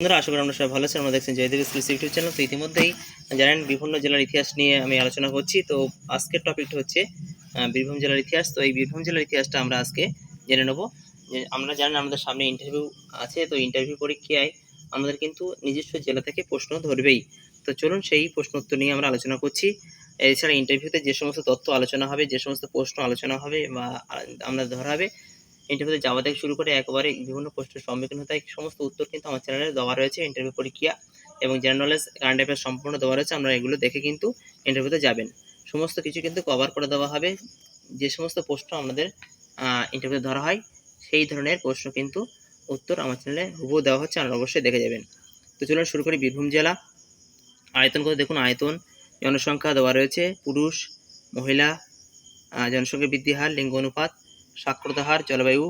বন্ধুরা, আশা করি আমরা সবাই ভালো আছেন। আমরা দেখছেন জয়দেব এক্সপ্রেস ইউটিউব চ্যানেল। তো ইতিমধ্যেই জানেন, বিভিন্ন জেলার ইতিহাস নিয়ে আমি আলোচনা করছি। তো আজকের টপিকটা হচ্ছে বীরভূম জেলার ইতিহাস। তো এই বীরভূম জেলার ইতিহাসটা আমরা আজকে জেনে নেব। আমরা জানেন, আমাদের সামনে ইন্টারভিউ আছে। তো ইন্টারভিউ পরীক্ষায় আমাদের কিন্তু নিজস্ব জেলা থেকে প্রশ্ন ধরবেই। তো চলুন সেই প্রশ্ন উত্তর নিয়ে আমরা আলোচনা করছি। এছাড়া ইন্টারভিউতে যে সমস্ত তথ্য আলোচনা হবে, যে সমস্ত প্রশ্ন আলোচনা হবে বা আমরা ধরা হবে ইন্টারভিউতে যাওয়া থেকে শুরু করে একেবারে বিভিন্ন প্রশ্নের সম্মুখীন হতে সমস্ত উত্তর কিন্তু আমার চ্যানেলে দেওয়া রয়েছে ইন্টারভিউ পরীক্ষা এবং জেনারেল নলেজ কারেন্ট অ্যাফেয়ার্স সম্পূর্ণ দেওয়া রয়েছে। আপনারা এগুলো দেখে কিন্তু ইন্টারভিউতে যাবেন। সমস্ত কিছু কিন্তু কভার করে দেওয়া হবে। যে সমস্ত প্রশ্ন আমাদের ইন্টারভিউ ধরা হয়, সেই ধরনের প্রশ্ন কিন্তু উত্তর আমার চ্যানেলে হুবহু দেওয়া হচ্ছে। আপনারা অবশ্যই দেখে যাবেন। তো চলুন শুরু করি বীরভূম জেলা। আয়তন করে দেখুন, আয়তন, জনসংখ্যা দেওয়া রয়েছে। পুরুষ, মহিলা জনসংখ্যা বৃদ্ধি হার, লিঙ্গ অনুপাত সাক্ষরতা হার জলবায়ু,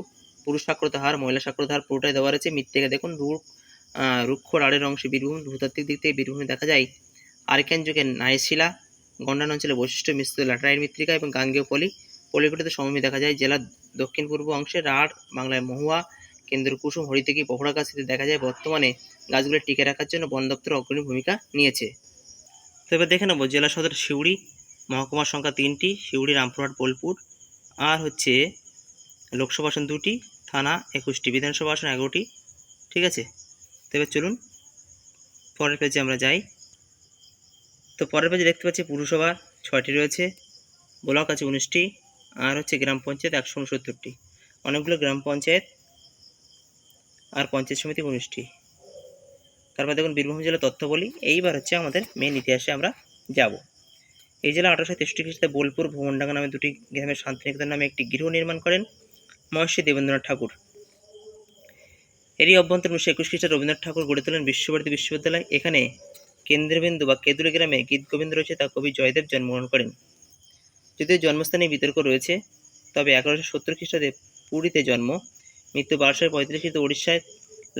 পুরুষ সাক্ষরতা হার মহিলা সাক্ষরতা হার পুরোটাই দেওয়া রয়েছে। মৃত্তিকা দেখুন রুখ রুক্ষ, রাড়ের অংশে, বীরভূম, ভূতাত্ত্বিক দিক থেকে বীরভূমে দেখা যায়। আর্কান যুগে নাইশিলা গন্ডান অঞ্চলের বৈশিষ্ট্য মিশ্রিত ল্যাটারাইট মৃত্তিকা এবং গাঙ্গেয় পলি। পলিগঠিত সমভূমি দেখা যায়। জেলার দক্ষিণ পূর্ব অংশে রাঢ়, বাংলায় মহুয়া কেন্দ্র কুসুম, হরিতেকি বহরা গাছিতে দেখা যায়। বর্তমানে গাছগুলো টিকে রাখার জন্য বন দপ্তর অগ্রণী ভূমিকা নিয়েছে। তো এবার দেখে নেব, জেলা সদর সিউড়ি, মহকুমার সংখ্যা তিনটি, সিউড়ি, রামপুরহাট, বোলপুর। আর হচ্ছে লোকসভা আসন দুটি, থানা একুশটি, বিধানসভা আসন এগারোটি, ঠিক আছে? তো এবার চলুন, পরের পেজে আমরা যাই। তো পরের পেজে দেখতে পাচ্ছি পুরসভা ছয়টি রয়েছে, ব্লক আছে উনিশটি, আর হচ্ছে গ্রাম পঞ্চায়েত একশো উনসত্তরটি। অনেকগুলো গ্রাম পঞ্চায়েত আর পঞ্চায়েত সমিতি উনিশটি। তারপর দেখুন বীরভূম জেলা তথ্য বলি, এইবার হচ্ছে আমাদের মেন ইতিহাসে আমরা যাব। এই জেলা আঠারোশো তেষট্টি খ্রিস্টাব্দে বোলপুর ভুবনডাঙ্গা নামে দুটি গ্রামের শান্তিনিকেতন নামে একটি গৃহ নির্মাণ করেন। মহর্ষি দেবেন্দ্রনাথ ঠাকুর। এরই অভ্যন্তরে উনিশশো একুশ খ্রিস্টে রবীন্দ্রনাথ ঠাকুর গড়ে তোলেন বিশ্বভারতী বিশ্ববিদ্যালয়। এখানে কেন্দ্রবিন্দু বা কেতুলি গ্রামে গীত গোবিন্দ রয়েছে তা কবি জয়দেব জন্মগ্রহণ করেন। যদিও জন্মস্থানে বিতর্ক রয়েছে, তবে এগারোশো সত্তর খ্রিস্টাব্দে পুরীতে জন্ম। মৃত্যু বারোশো পঁয়ত্রিশ খ্রিস্টে উড়িষ্যায়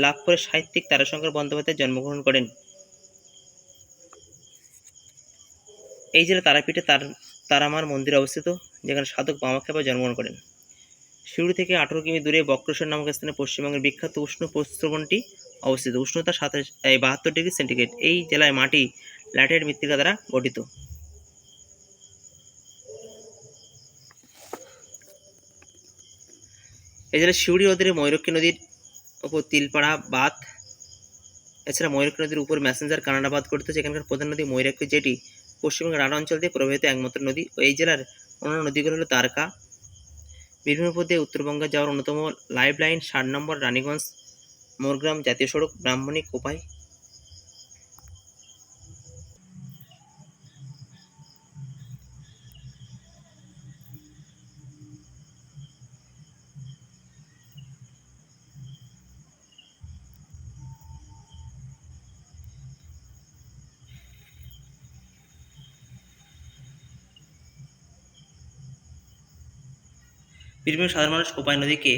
লাভ করে সাহিত্যিক তারাশঙ্কর বন্দ্যোপাধ্যায় জন্মগ্রহণ করেন। এই জেলা তারাপীঠে তার তারামার মন্দির অবস্থিত, যেখানে সাধক বামাখ্যাপা জন্মগ্রহণ করেন। সিউড়ি থেকে আঠারো কিমি দূরে বক্রেশ্বর নামক স্থানে পশ্চিমবঙ্গের বিখ্যাত উষ্ণ প্রস্রবণটি অবস্থিত। উষ্ণতা সাতাশ বাহাত্তর ডিগ্রি সেন্টিগ্রেড। এই জেলায় মাটি ল্যাটের মৃত্তিকা দ্বারা গঠিত। জেলায় সিউড়ি অধীনে ময়ূরক্ষী নদীর ওপর তিলপাড়া বাঁধ, এছাড়া ময়ূরক্ষী নদীর উপর ম্যাসেঞ্জার কানাডা বাঁধ গঠিত সেখানকার প্রধান নদী ময়ূরাক্ষী, যেটি পশ্চিমবঙ্গের রাঢ় অঞ্চল দিয়ে প্রবাহিত একমাত্র নদী। এই জেলার অন্যান্য নদীগুলো হলো তারকা বীরভূমের মধ্যে উত্তরবঙ্গে যাওয়ার অন্যতম লাইফলাইন ষাট নম্বর রানীগঞ্জ মোরগ্রাম জাতীয় সড়ক ব্রাহ্মণিক কোপাই বীরভূমের সাধারণ মানুষ কোপাই নদীকে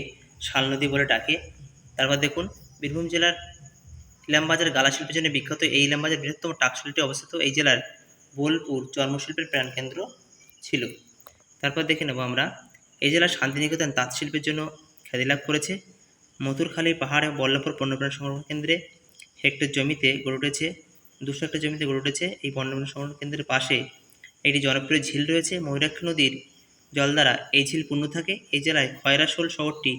শাল নদী বলে ডাকে। তারপর দেখুন, বীরভূম জেলার ইলামবাজার গালা শিল্পের জন্য বিখ্যাত এই ইলামবাজার বৃহত্তম টাকশিলটি অবস্থিত এই জেলার বোলপুর চর্মশিল্পের প্রাণকেন্দ্র ছিল। তারপর দেখে নেব আমরা, এই জেলার শান্তিনিকেতন তাঁত শিল্পের জন্য খ্যাতি লাভ করেছে। মথুরখালী পাহাড়ে বল্লভপুর পণ্যপ্রাণ সংগ্রহ কেন্দ্রে হেক্টর জমিতে গড়ে উঠেছে, দুশো হেক্টর জমিতে গড়ে উঠেছে। এই বন্যপ্রাণ সংগ্রহ কেন্দ্রের পাশে একটি জনপ্রিয় ঝিল রয়েছে, ময়ূরাক্ষী নদীর জল দ্বারা এই ঝিল পূর্ণ থাকে। এই জেলায় খয়রাশোল শহরটি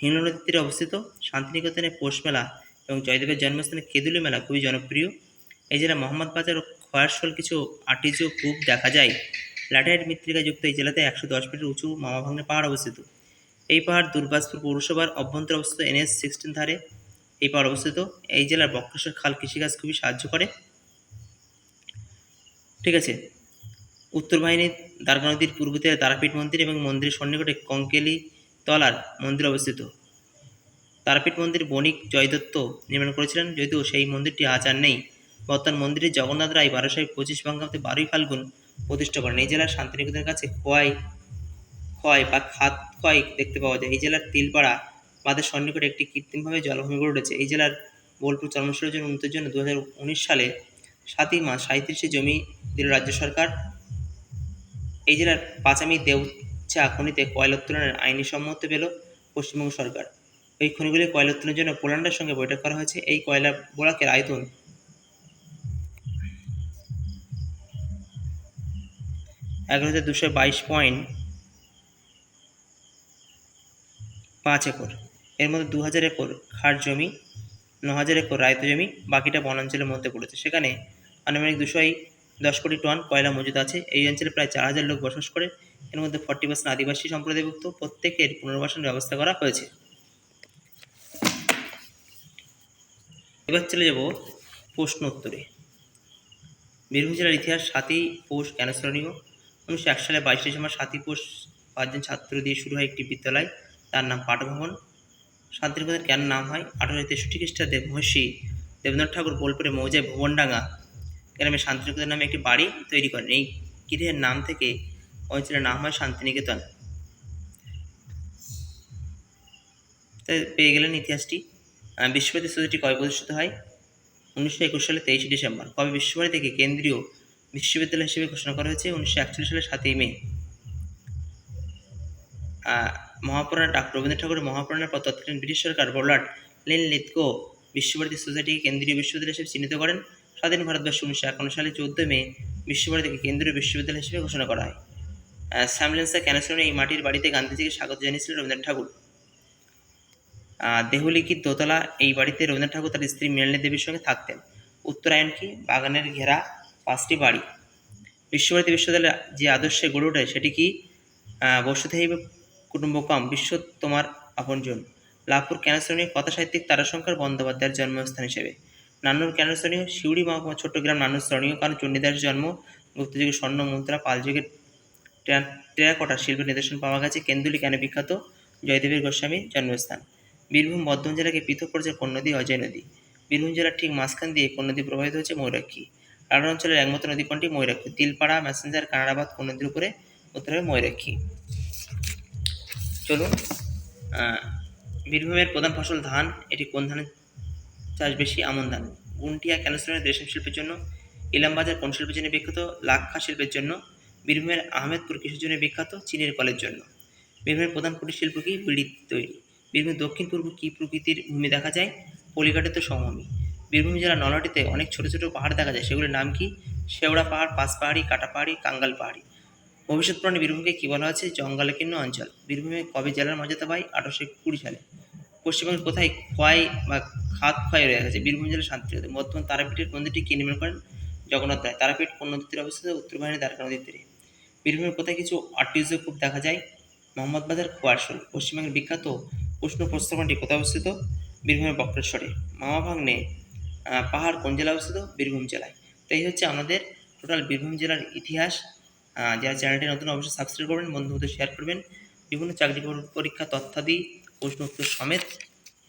হিমু নদীর তীরে অবস্থিত। শান্তিনিকেতনে পৌষ মেলা এবং জয়দেবের জন্মস্থানে কেদুলি মেলা খুবই জনপ্রিয়। এই জেলা মোহাম্মদ বাজার ও খয়ারশোল কিছু আর্টিজীয় কূপ দেখা যায়। ল্যাটারাইট মৃত্তিকাযুক্ত এই জেলাতে একশো দশ মিটার উঁচু মামাভাঙ্গা পাহাড় অবস্থিত। এই পাহাড় দুর্বাসপুর পৌরসভার অভ্যন্তরে অবস্থিত এনএস সিক্সটিন ধারে এই পাহাড় অবস্থিত। এই জেলার বক্রেশ্বর খাল কৃষিকাজ খুবই সাহায্য করে। ঠিক আছে উত্তর বাহিনীর দারগা নদীর পূর্ব তীরে তারাপীঠ মন্দির এবং মন্দিরের সন্নিকটে কঙ্কেলি তলার মন্দির অবস্থিত। তারাপীঠ মন্দির বণিক জয়দত্ত নির্মাণ করেছিলেন, যদিও সেই মন্দিরটি আজ আর নেই। বর্তমান মন্দিরে জগন্নাথ রায় বারোশো পঁচিশ বঙ্গাব্দে বারোই ফাল্গুন প্রতিষ্ঠা করেন। এই জেলার শান্তিনিকেতনের কাছে খোয়াই ক্ষয় বা খাত ক্ষয় দেখতে পাওয়া যায়। এই জেলার তিলপাড়া বাঁধের সন্নিকটে একটি কৃত্রিমভাবে জলভূমি গড়ে উঠেছে। এই জেলার বোলপুর চর্মশীলের জন্য উন্নতির জন্য দু হাজার উনিশ সালে সাতই মাস সাঁত্রিশে জমি দিল রাজ্য সরকার। এই জেলার পাঁচামি দেউচা খনিতে কয়লা উত্তোলনের আইনি সম্মত পেল পশ্চিমবঙ্গ সরকার। এই খনিগুলি কয়লা উত্তোলনের জন্য পোল্যান্ডের সঙ্গে বৈঠক করা হয়েছে। এই কয়লা বোরাকের আয়তন এগারো হাজার দুশো বাইশ পয়েন্ট পাঁচ একর। এর মধ্যে দু হাজার একর খাট জমি, ন হাজার একর রায়ত জমি, বাকিটা বনাঞ্চলের মধ্যে পড়েছে। সেখানে আনুমানিক দুশোই দশ কোটি টন কয়লা মজুদ আছে? এই অঞ্চলে প্রায় চার হাজার লোক বসবাস করে। এর মধ্যে ফর্টি পার্সেন্ট আদিবাসী সম্প্রদায়ভুক্ত। প্রত্যেকের পুনর্বাসন ব্যবস্থা করা হয়েছে। এবার চলে যাব প্রশ্ন উত্তরে। বীরভূম জেলার ইতিহাস সাতই পৌষ কেন স্মরণীয়? উনিশশো এক সালে বাইশে ডিসেম্বর সাতই পৌষ পাঁচজন ছাত্র দিয়ে শুরু হয় একটি বিদ্যালয়। তার নাম পাঠভবন শান্তিনিকেতনের কেন নাম হয়? আঠারোশো তেষট্টি খ্রিস্টাব্দে মহর্ষি দেবেন্দ্রনাথ ঠাকুর বোলপুরে মৌজায় ভুবনডাঙ্গা গ্রামে শান্তিনিকেতন নামে একটি বাড়ি তৈরি করেন। এই গৃহের নাম থেকে অঞ্চলের নাম হয় শান্তিনিকেতন। তাই পেয়ে গেলেন ইতিহাসটি। বিশ্বভারতী সোসাইটি কবে প্রতিষ্ঠিত হয়? উনিশশো একুশ সালে তেইশে ডিসেম্বর। কবে বিশ্বভারতী থেকে কেন্দ্রীয় বিশ্ববিদ্যালয় হিসেবে ঘোষণা করা হয়েছে? উনিশশো একচল্লিশ সালের সাতই মে। মহাপুরাণ ডাক্তার রবীন্দ্র ঠাকুরের মহাপুরাণের পর তৎকালীন ব্রিটিশ সরকার বলার্ড লেন লিথকো বিশ্বভারতী সোসাইটিকে কেন্দ্রীয় বিশ্ববিদ্যালয় হিসেবে চিহ্নিত করেন। স্বাধীন ভারতবর্ষ উনিশশো একান্ন সালে চৌদ্দ মে বিশ্বভারতীকে কেন্দ্রীয় বিশ্ববিদ্যালয় হিসেবে ঘোষণা করা হয়। স্যামলেন্সা ক্যানেসনে এই মাটির বাড়িতে গান্ধীজিকে স্বাগত জানিয়েছিলেন রবীন্দ্রনাথ ঠাকুর। দেহলিখিত দোতলা এই বাড়িতে রবীন্দ্রনাথ ঠাকুর তার স্ত্রী মৃণালী দেবীর সঙ্গে থাকতেন। উত্তরায়ণ কি? বাগানের ঘেরা পাঁচটি বাড়ি। বিশ্বভারতী বিশ্ববিদ্যালয় যে আদর্শে গড়ে ওঠে সেটি কি? আহ, বসুধৈব কুটুম্বকম বিশ্ব তোমার আপনজন। লাভপুর ক্যানসরণীয় কথা সাহিত্যিক তারাশঙ্কর বন্দ্যোপাধ্যায়ের জন্মস্থান হিসেবে। নান্নুর ক্যানসরণীয় শিউড়ি মহকুমা চট্টগ্রাম নান্নুর স্মরণীয় কারণ চণ্ডীদাস জন্ম গুপ্তযুগের স্বর্ণ, মুদ্রা পাল যুগের টেরা- টেরাকোটা শিল্পের নিদর্শন পাওয়া গেছে। কেন্দুলি কেন বিখ্যাত? জয়দেবীর গোস্বামীর জন্মস্থান। বীরভূম বর্ধমান জেলাকে পৃথক করেছে কোন নদী অজয় নদী। বীরভূম জেলার ঠিক মাঝখান দিয়ে কোন নদী প্রবাহিত হচ্ছে ময়ূরাক্ষী। রাঢ় অঞ্চলের একমাত্র নদী কোনটি ময়ূরাক্ষী। তিলপাড়া ম্যাসেঞ্জার কানাডাবাদ কোন নদীর উপরে উত্তরে ময়ূরাক্ষী। চলুন বীরভূমের প্রধান ফসল ধান। এটি কোন ধানের চাষ বেশি আমন ধান। গুন্টিয়া ক্যানসরের রেশম শিল্পের জন্য, ইলামবাজার কোন শিল্পের জন্য বিখ্যাত, লাক্ষা শিল্পের জন্য, বীরভূমের আহমেদপুর কৃষির জন্য বিখ্যাত, চিনির কলের জন্য। বীরভূমের প্রধান কুটির শিল্প কি? বিড়ি তৈরি। বীরভূমের দক্ষিণ পূর্ব কী প্রকৃতির ভূমি দেখা যায়? পলিঘাটিত সমভূমি। বীরভূম জেলার নলহাটিতে অনেক ছোট ছোট পাহাড় দেখা যায়। সেগুলির নাম কি? শেওড়া পাহাড় পাঁচ পাহাড়ি কাটা পাহাড়ি কাঙ্গাল পাহাড়ি। ভবিষ্যৎ প্রাণী বীরভূমকে কী বলা হচ্ছে জঙ্গলকীর্ণ অঞ্চল। বীরভূমে কবে জেলার মর্যাদা পায়? আঠারোশো কুড়ি সালে। পশ্চিমবঙ্গের কোথায় ক্ষয় বা খাত ক্ষয় রয়ে গেছে, বীরভূম জেলার শান্তিনিকেতন বর্তমান তারাপীঠের মন্দিরটি কে নির্মাণ করেন? জগন্নাথ রায় তারাপীঠ কোন নদীর অবস্থিত? উত্তর বাহিনী দ্বারকা নদীর তীরে। বীরভূমের কোথায় কিছু আর্টিউজো খুব দেখা যায়? মোহাম্মদ বাজার খোয়ারশোল পশ্চিমবঙ্গের বিখ্যাত উষ্ণ প্রস্তাবনটি কোথায় অবস্থিত? বীরভূমের বক্রেশ্বরে। মামা ভাগ্নে পাহাড় কোন জেলায় অবস্থিত? বীরভূম জেলায়। তো এই হচ্ছে আমাদের টোটাল বীরভূম জেলার ইতিহাস। যারা চ্যানেলটি নতুন অবশ্যই সাবস্ক্রাইব করবেন, বন্ধুদের শেয়ার করবেন। বিভিন্ন চাকরি পরীক্ষা, তথ্যাদি প্রশ্ন উত্তর সমেত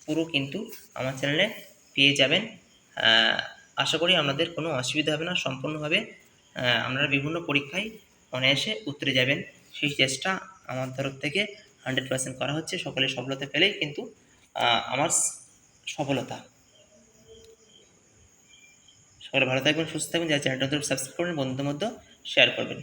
পুরো কিন্তু আমার চ্যানেলে পেয়ে যাবেন। আশা করি আপনাদের কোনো অসুবিধা হবে না, সম্পূর্ণভাবে আপনারা বিভিন্ন পরীক্ষায় অনায়াসে উত্তরে যাবেন। সেই চেষ্টা আমার তরফ থেকে হান্ড্রেড পার্সেন্ট করা হচ্ছে। সকলে সফলতা পেলেই কিন্তু আমার সফলতা। সকলে ভালো থাকবেন, সুস্থ থাকবেন। যারা চ্যানেলটা সাবস্ক্রাইব করবেন, বন্ধুদের মধ্যে শেয়ার করবেন।